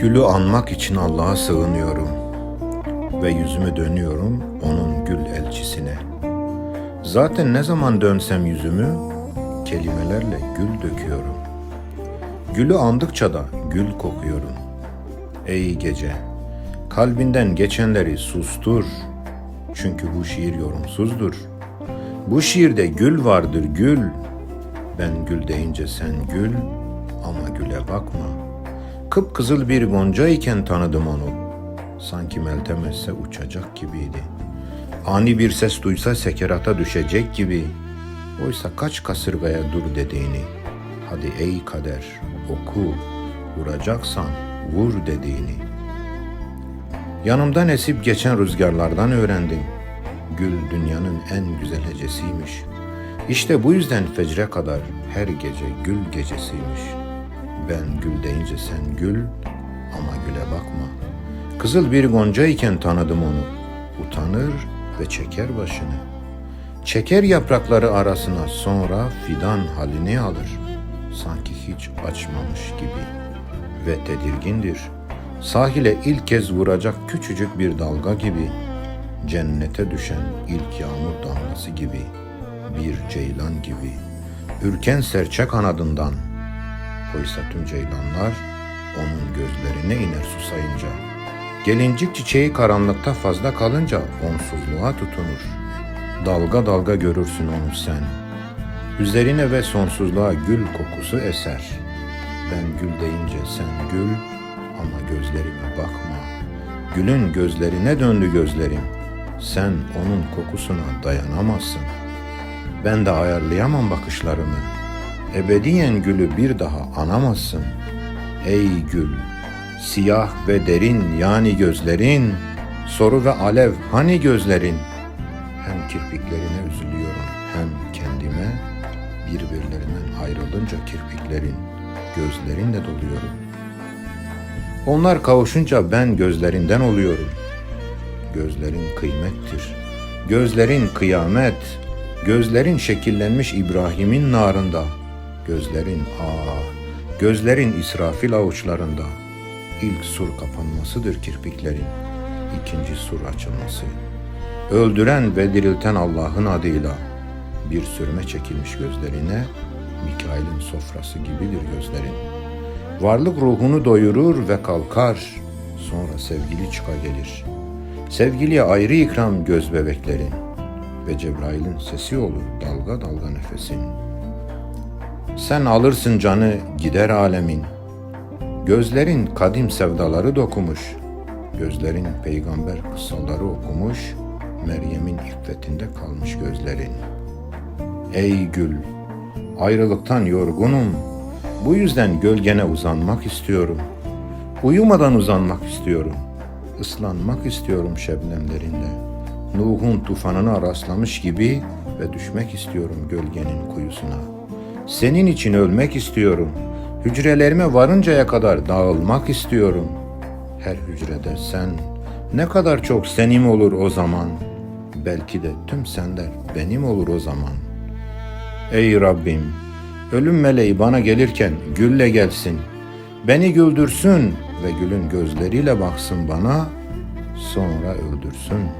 Gülü anmak için Allah'a sığınıyorum ve yüzümü dönüyorum onun gül elçisine. Zaten ne zaman dönsem yüzümü kelimelerle gül döküyorum. Gülü andıkça da gül kokuyorum. Ey gece, kalbinden geçenleri sustur. Çünkü bu şiir yorumsuzdur. Bu şiirde gül vardır gül. Ben gül deyince sen gül ama güle bakma. Kıpkızıl bir gonca iken tanıdım onu. Sanki meltem etse uçacak gibiydi. Ani bir ses duysa sekerata düşecek gibi. Oysa kaç kasırgaya dur dediğini. Hadi ey kader oku, vuracaksan vur dediğini. Yanımdan esip geçen rüzgarlardan öğrendim. Gül dünyanın en güzel hecesiymiş. İşte bu yüzden fecre kadar her gece gül gecesiymiş. Ben gül deyince sen gül ama güle bakma. Kızıl bir gonca iken tanıdım onu. Utanır ve çeker başını. Çeker yaprakları arasına sonra fidan halini alır. Sanki hiç açmamış gibi ve tedirgindir. Sahile ilk kez vuracak küçücük bir dalga gibi, cennete düşen ilk yağmur damlası gibi, bir ceylan gibi, ürken serçe kanadından. Oysa tüm ceylanlar onun gözlerine iner susayınca. Gelincik çiçeği karanlıkta fazla kalınca onsuzluğa tutunur. Dalga dalga görürsün onu sen. Üzerine ve sonsuzluğa gül kokusu eser. Ben gül deyince sen gül ama gözlerime bakma. Gülün gözlerine döndü gözlerim. Sen onun kokusuna dayanamazsın. Ben de ayarlayamam bakışlarımı. Ebediyen gülü bir daha anamazsın. Ey gül, siyah ve derin yani gözlerin, soru ve alev hani gözlerin? Hem kirpiklerine üzülüyorum hem kendime birbirlerinden ayrılınca kirpiklerin, gözlerinle doluyorum. Onlar kavuşunca ben gözlerinden oluyorum. Gözlerin kıymettir. Gözlerin kıyamet. Gözlerin şekillenmiş İbrahim'in narında. Gözlerin ah, gözlerin İsrafil avuçlarında. İlk sur kapanmasıdır kirpiklerin. ikinci sur açılması. Öldüren ve dirilten Allah'ın adıyla bir sürme çekilmiş gözlerine Mikail'in sofrası gibidir gözlerin. Varlık ruhunu doyurur ve kalkar. Sonra sevgili çıka gelir. Sevgiliye ayrı ikram göz bebeklerin. Ve Cebrail'in sesi olur dalga dalga nefesin. Sen alırsın canı gider alemin. Gözlerin kadim sevdaları dokumuş. Gözlerin peygamber kıssaları okumuş. Meryem'in iffetinde kalmış gözlerin. Ey gül, ayrılıktan yorgunum. Bu yüzden gölgene uzanmak istiyorum. Uyumadan uzanmak istiyorum. Islanmak istiyorum şebnemlerinde. Nuh'un tufanına rastlamış gibi ve düşmek istiyorum gölgenin kuyusuna. Senin için ölmek istiyorum. Hücrelerime varıncaya kadar dağılmak istiyorum. Her hücrede sen, ne kadar çok senim olur o zaman. Belki de tüm sender benim olur o zaman. Ey Rabbim, ölüm meleği bana gelirken gülle gelsin. Beni güldürsün ve gülün gözleriyle baksın bana, sonra öldürsün.''